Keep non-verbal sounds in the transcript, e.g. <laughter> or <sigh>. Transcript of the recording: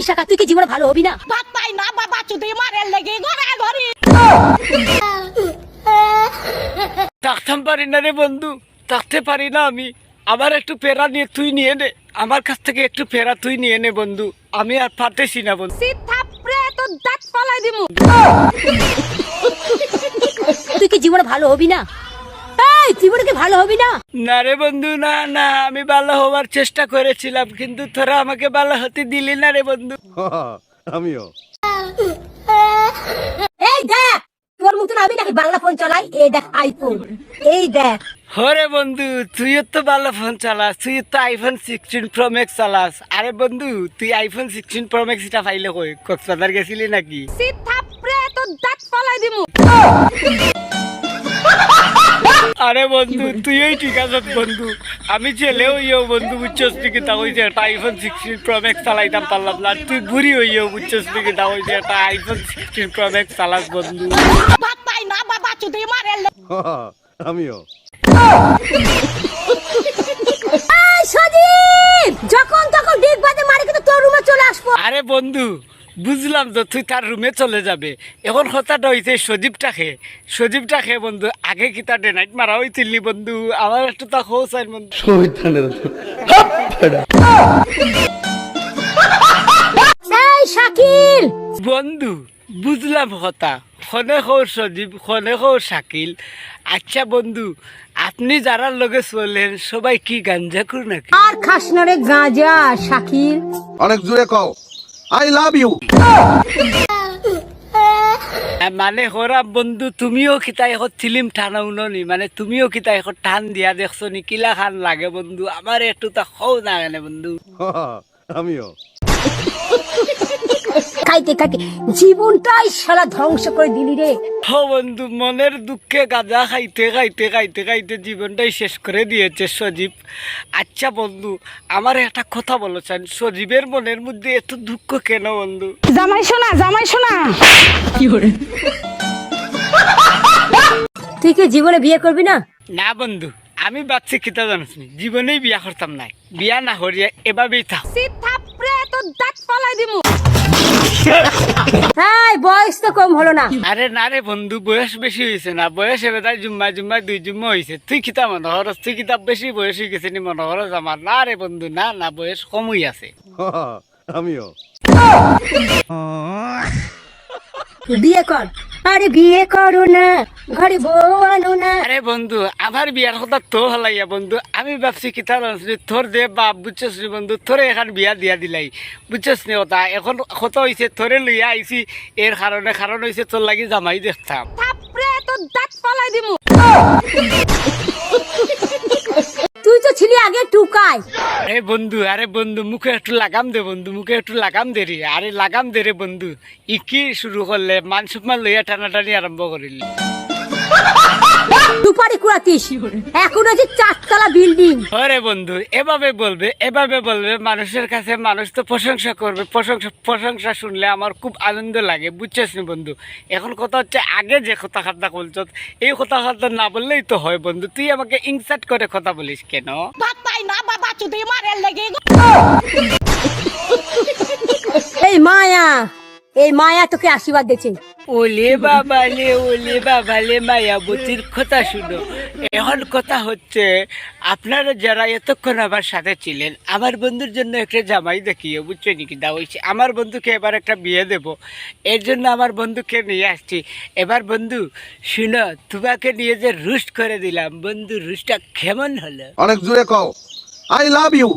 তুই কি জীবনে ভালো হবি না? ভাত না বাবা চুদি মারের লেগে ঘরে ঘরে থাকতাম পারি না রে বন্ধু থাকতে পারি না আমি। আমার একটু পেরা নিয়ে তুই নিয়ে নে। আমার কাছ থেকে একটু পেরা তুই নিয়ে নে বন্ধু আমি আর পারতেছি না বন্ধু। তুই কি জীবনে ভালো হবি না? এই কি ভালো হবি না? না রে বন্ধু না না আমি ভালো হওয়ার চেষ্টা করেছিলাম কিন্তু তোরা আমাকে ভালো হতে দিলি না রে বন্ধু। <laughs> আমিও। এই দেখ তোর মতন আমি নাকি বাংলা ফোন চালাই এই দেখ আইফোন এই দেখ। হরে বন্ধু তুইও তো ভালো ফোন চালাস তুই তো আইফোন সিক্সটিন প্রো ম্যাক্স চালাস। আরে বন্ধু তুই আইফোন সিক্সটিন প্রো ম্যাক্স এটা পাইলে কই? কক্সবাজার গেছিলি নাকি? শীত থাপড়ে তো দাঁত ফলাই দিমু। আরে বন্ধু তুইই ঠিক আছে বন্ধু। আমি ছেলে হইও বন্ধু বুঝছস নাকি? তা হইছে একটা আইফোন সিক্সটিন প্রো ম্যাক্স চালাইতাম পারলাম না। তুই বুড়ি হইও বুঝছস নাকি? তা হইছে একটা আইফোন সিক্সটিন প্রো ম্যাক্স চালাস বন্ধু। না বাবা চুদি লেগে <laughs> আমিও। সজীব যখন তখন ডিগ বাজে মারি কিন্তু তোর রুমে চলে আসব। আরে বন্ধু বুঝলাম তো তুই তার রুমে চলে যাবে। এখন কথাটা হইছে সজীবটাকে সজীবটাকে বন্ধু আগে কি তার ডেনাইট মারা হইছিল বন্ধু? আমার একটু তা খোঁজ আইন বন্ধু। শাকিল! বন্ধু বুঝলাম কথা। খনে খোর সজীব খনে খোর শাকিল। আচ্ছা বন্ধু আপনি যারা লগে চলেন সবাই কি গাঞ্জা কর নাকি? আর খাস না রে গাঁজা শাকিল। অনেক জোরে কও। আই লাভ ইউ মানে হরা বন্ধু তুমিও কিতা এখন ফিল্ম টানাও নি মানে তুমিও কিতা এখন টান দিয়া দেখছ নি কিলা খান লাগে বন্ধু আমার একটু তা খাও না কেন বন্ধু। <laughs> আমিও। খাইতে খাইতে জীবনটাই সারা ধ্বংস করে দিলি রে। হ বন্ধু মনের দুঃখে গাঁজা খাইতে খাইতে খাইতে খাইতে জীবনটাই শেষ করে দিয়েছে সজীব। আচ্ছা বন্ধু আমার একটা কথা বলেছেন সজীবের মনের মধ্যে এত দুঃখ কেন বন্ধু? জামাই শোনা জামাই শোনা তুই কি জীবনে বিয়ে করবি না? না বন্ধু আমি ভাবছি কিতা জানিস জীবনেই বিয়া করতাম নাই। বিয়া না হরিয়া এভাবেই থাক। থাপড়ে তো দাঁত হ্যাঁ বয়স তো কম হলো না। আরে না রে বন্ধু বয়স বেশি হয়েছে না। বয়স এবার তাই জুম্মা জুম্মা দুই জুম্মা হয়েছে তুই কিতা মনে হরস তুই কিতাব বেশি বয়স হয়ে গেছে নি মনে হরস আমার? না রে বন্ধু না না বয়স কমই আছে। <laughs> আমিও। বিয়ে কর। আরে বিয়ে করো না। ঘরে বউ আনো না। আরে বন্ধু আমার বিয়ার কথা তো হলাইয়া বন্ধু আমি ভাবছি কিতা তোর দে বাপ বুঝছস নি বন্ধু তোরে এখন বিয়া দিয়া দিলাই। বুঝছস নি কথা? এখন কত হয়েছে তোরে লইয়া আইছি এর কারণে কারণ হয়েছে তোর লাগি জামাই দেখতাম। তো দাঁত ফলাই দিমু। তুই তো ছিলি আগে টুকায় আরে বন্ধু আরে বন্ধু মুখে একটু লাগাম দে বন্ধু মুখে একটু লাগাম দে রে। আরে লাগাম দে রে বন্ধু। ই কি শুরু করলে মান সম্মান লইয়া টানাটানি আরম্ভ করিলি। দুপারি কুড়াতিস। এখন আছে চারতলা বিল্ডিং। আরে বন্ধু এভাবে বলবে এভাবে বলবে মানুষের কাছে মানুষ তো প্রশংসা করবে। প্রশংসা প্রশংসা শুনলে আমার খুব আনন্দ লাগে বুঝছিস নি বন্ধু? এখন কথা হচ্ছে আগে যে কথা খাতা বলছ এই কথা খাতা না বললেই তো হয় বন্ধু। তুই আমাকে ইনসার্ট করে কথা বলিস কেন? ভাত পাই না বাবা চুদি মারের লেগে এই মায়া তোকে আশীর্বাদ দিচ্ছে ওলে বাবালে ওলে বাবালে মায়াবতীর কথা শুনো। এখন কথা হচ্ছে আপনারা যারা এতক্ষণ আমার সাথে ছিলেন আমার বন্ধুর জন্য একটা জামাই দেখিও বুঝছ নাকি? দা হয়েছে আমার বন্ধুকে এবার একটা বিয়ে দেব। এর জন্য আমার বন্ধুকে নিয়ে আসছি। এবার বন্ধু শুনো তোমাকে নিয়ে যে রুস্ট করে দিলাম বন্ধু রুস্টটা কেমন হলো? অনেক জোরে কও। I love you